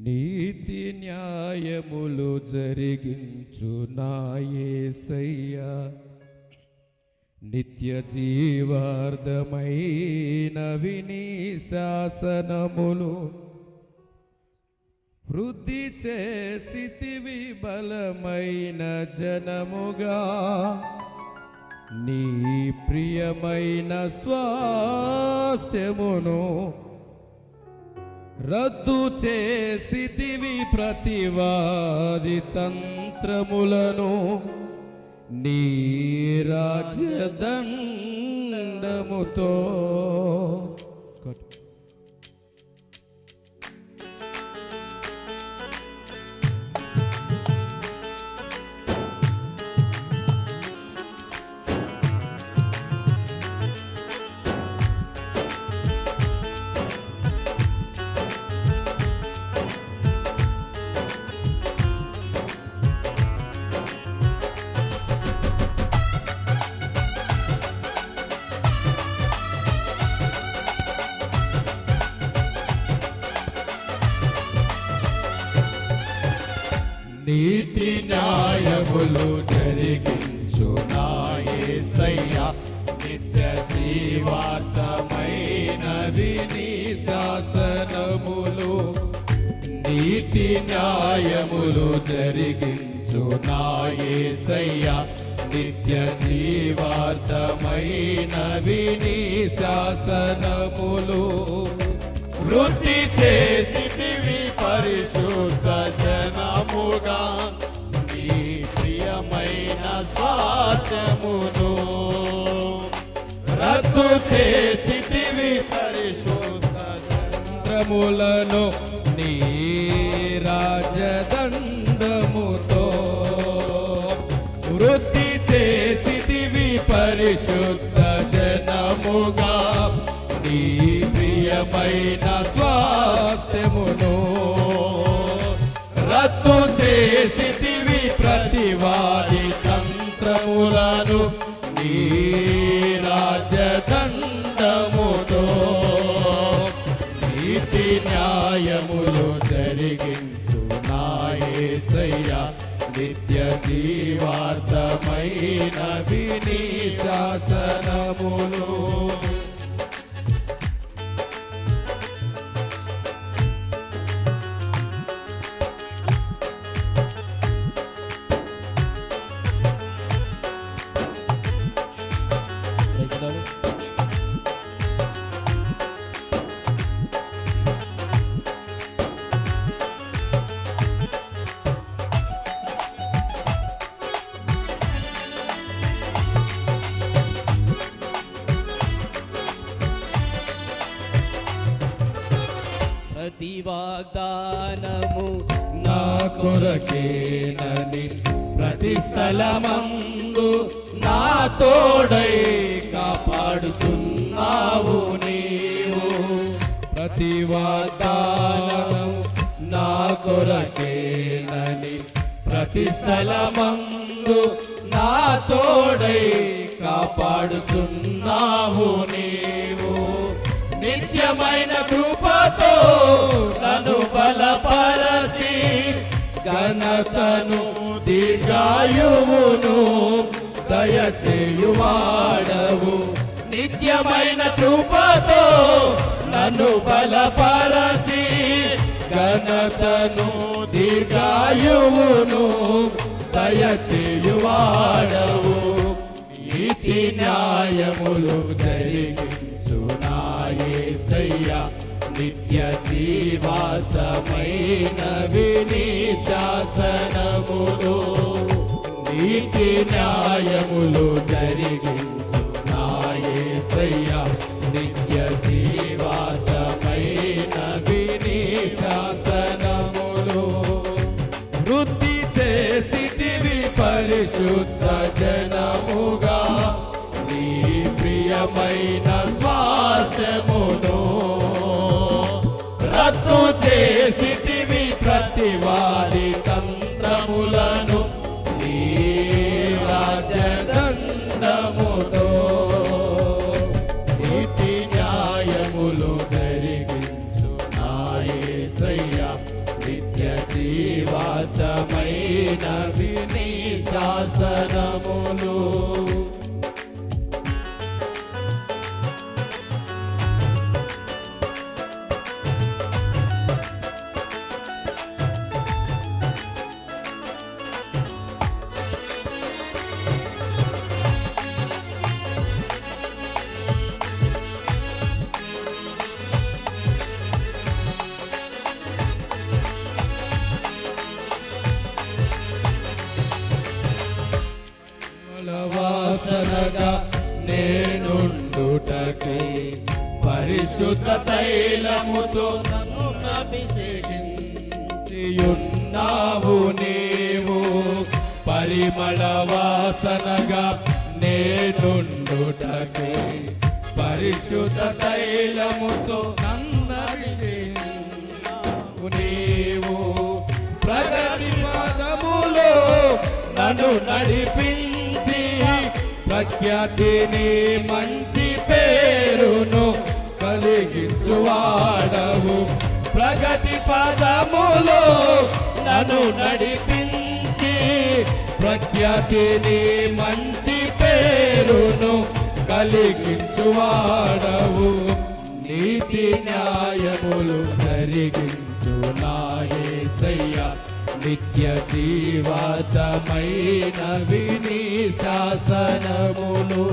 నీతి న్యాయములు జరిగించు నాయసయ్యా నిత్య జీవార్థమైన విని శాసనములు. వృద్ధి చేసితివి బలమైన జనముగా. నీ ప్రియమైన స్వాస్థ్యమును రద్దు చేసితివి ప్రతివాది తంత్రములను. నీ ఏసయ్యా నిత్య జీవాతమైన నీ శాసనములు నీతి న్యాయములు జరిగించు నాయసయ్య నిత్య జీవార్థమైనవి నీ శాసనములు. వృత్తి చేసి పరిశుద్ధ జనముగా నీ ప్రియమైన స్వాసమును రద్దు చేసితివి పరిశుద్ధ చంద్రములను నీ రాజదండముతో వృద్ధి చేసితివి పరిశుద్ధ జనముగా నీ ప్రియమైన స్వాస్థ్యమును. రద్దు చేసితివి ప్రతివారి తంత్రములను నీ జీవార్థమైన విని వాగ్దానము నా కొరకేనని ప్రతి స్థలమందు నా తోడై కాపాడుచున్నావు నీవు. ప్రతి వాగ్దానము నా కొరకేనని ప్రతి స్థలమందు నా తోడై కాపాడుచున్నావు నీవు. నిత్యమైన కృపతో నన్ను ఘనతను దీర్ఘాయువును దయచేయువాడవు. నిత్యమైన కృపతో నన్ను బలపరచి ఘనతను దీర్ఘాయువును దయచేయువాడవు. నీతి న్యాయములు జరిగించు సయ్యా. నిత్య జీవాతమైన విని శాసనములు నీతి న్యాయములు జరిగించు. నాయసయ్య వారి తంత్రములను రాజదండముతో నీతి న్యాయములు జరిగించు నాయసయ్య. నిత్య జీవాతమైన విని శాసనములు తైలముతో నన్ను అభిషేకించియున్నావు నీవు? పరిమళ వాసనగా నేనుండుటకై పరిశుద్ధ తైలముతో నన్ను అభిషేకించినావు నీవు. ప్రగతి పదములో నన్ను నడిపించి ప్రఖ్యాతిని మంచి పేరును కలిగించువాడవు. ప్రగతి పదములో నన్ను నడిపించి ప్రఖ్యాతిని మంచి పేరును కలిగించువాడవు. నీతి న్యాయములు జరిగించు నాయసయ్య నిత్య జీవాతమైన విని శాసనములు.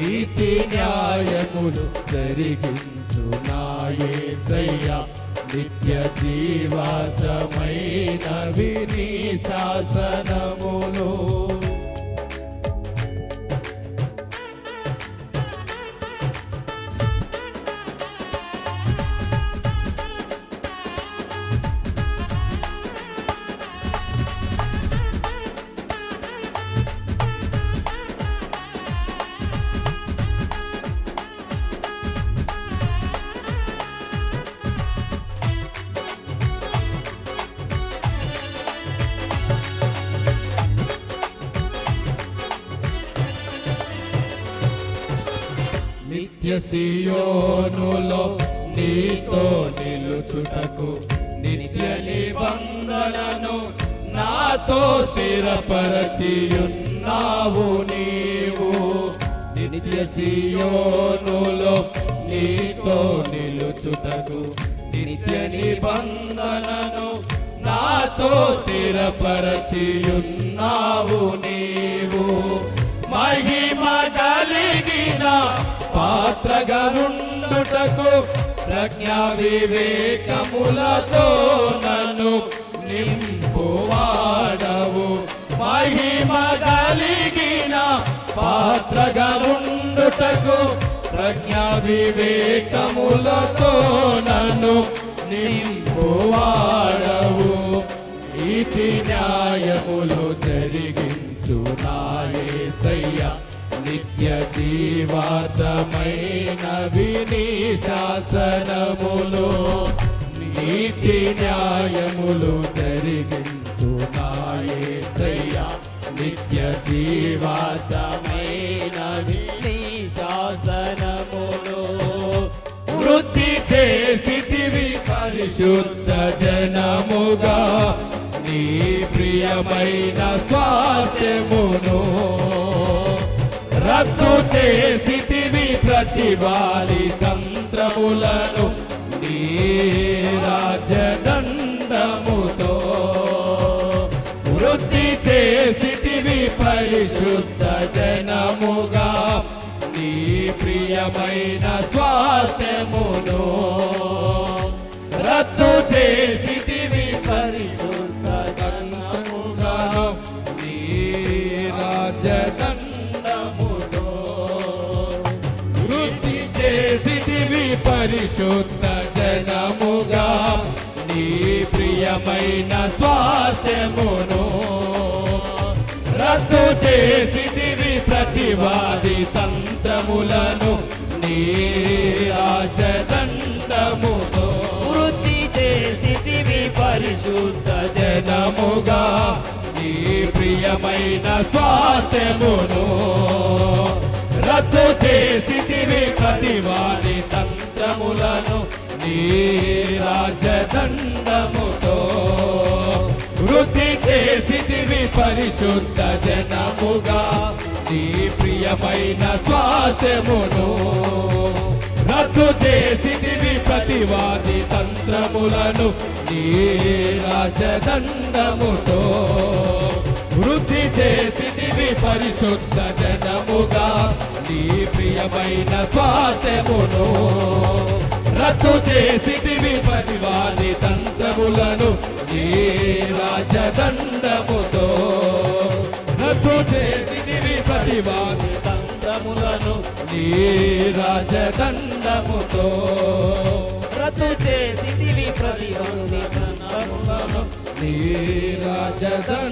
నీతి న్యాయములు జరిగించు నాయసయ్య నిత్య జీవాతమైన విని శాసనములు. నిత్యసియోనులో నీతో నిలుచుటకు నిత్య నిబంధనను నాతో స్థిరపరచియున్నావు నీవు. నిత్యసియోనులో నీతో నిలుచుటకు నిత్య నిబంధనను నాతో స్థిరపరచియున్నావు. పాత్రగా ప్రజ్ఞా వివేకములతో నన్ను నింపువాడవు. మహిమ కలిగిన పాత్రగనుండుటకు ప్రజ్ఞా వివేకములతో నన్ను నింపువాడవు. నీతి న్యాయములు జరిగించు నాయసయ్య నిత్య జీవాతమైన విని శాసనములు నీతి న్యాయములు జరిగించు నాయసయ్య. నిత్య జీవాతమైన విని శాసనములు వృద్ధి చేసితివి పరిశుద్ధ జనముగా. నీ ప్రియమైన స్వాస్థ్యము రద్దు చేసితివి ప్రతివాలి తంత్రములను నీ రాజదండముతో. వృద్ధి చేసితివి పరిశుద్ధ జనముగా నీ ప్రియమైన స్వాస్థ్యమును. రద్దు చేసి పరిశుద్ధ జనముగా నీ ప్రియమైన స్వాస్థ్యమును రద్దు చేసి ప్రతివాది తంత్రములను నీ రాజదండముతో వృద్ధి చేసి పరిశుద్ధ జనముగా నీ ప్రియమైన స్వాస్థ్యమును తంత్రములను రాజదండముతో వృద్ధి చేసి పరిశుద్ధ జనముగా నీ ప్రియమైన స్వాస్థ్యమును రద్దు చేసి ప్రతివాది తంత్రములను నీ రాజదండముతో వృద్ధి చేసిదివి పరిశుద్ధ జనముగా నీ ప్రియమైన స్వాస్థ్యమును రద్దు చేసిదివి ప్రతివాది తంత్రములను నీ రాజదండముతో. రద్దు చేసిదివి ప్రతివాది తంత్రములను నీ రాజదండముతో. రద్దు చేసిదివి తంత్రములను నీ రాజదండముతో.